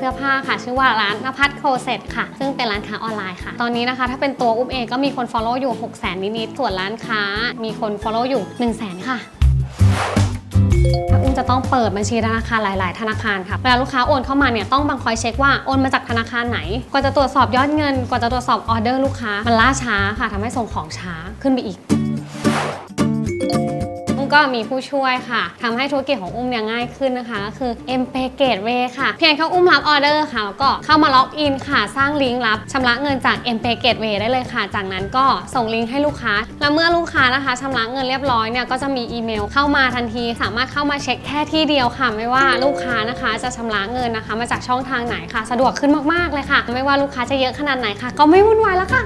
เสื้อผ้าค่ะ ชื่อว่าร้านนภัทรโคเซ็ตค่ะ ซึ่งเป็นร้านค้าออนไลน์ค่ะ ตอนนี้นะคะ ถ้าเป็นตัวอุ้มเองก็มีคน follow อยู่ 6 0 0 0 0นิดๆส่วนร้านค้ามีคน follow อยู่ 1 0 0 0 0แค่ะอุ้มจะต้องเปิดบัญชีธนาคารหลาย ๆ ธนาคารค่ะเวลาลูกค้าโอนเข้ามาเนี่ยต้องบังคอยเช็คว่าโอนมาจากธนาคารไหนกว่าจะตรวจสอบยอดเงินกว่าจะตรวจสอบออเดอร์ลูกค้ามันล่าช้าค่ะทำให้ส่งของช้าขึ้นไปอีก ก็มีผู้ช่วยค่ะทำให้ธุรกิจของอุ้มเนี่ยง่ายขึ้นนะคะก็คือ m p a y Gateway ค่ะ เพียงแค่อุ้มรับออเดอร์ค่ะ แล้วก็เข้ามาล็อกอินค่ะ สร้างลิงก์รับชำระเงินจาก m p a y Gateway ได้เลยค่ะ จากนั้นก็ส่งลิงก์ให้ลูกค้า แล้วเมื่อลูกค้านะคะชำระเงินเรียบร้อยเนี่ยก็จะมีอีเมลเข้ามาทันที สามารถเข้ามาเช็คแค่ที่เดียวค่ะ ไม่ว่าลูกค้านะคะจะชำระเงินนะคะ มาจากช่องทางไหนค่ะ สะดวกขึ้นมากๆเลยค่ะ ไม่ว่าลูกค้าจะเยอะขนาดไหนค่ะ ก็ไม่วุ่นวายแล้วค่ะ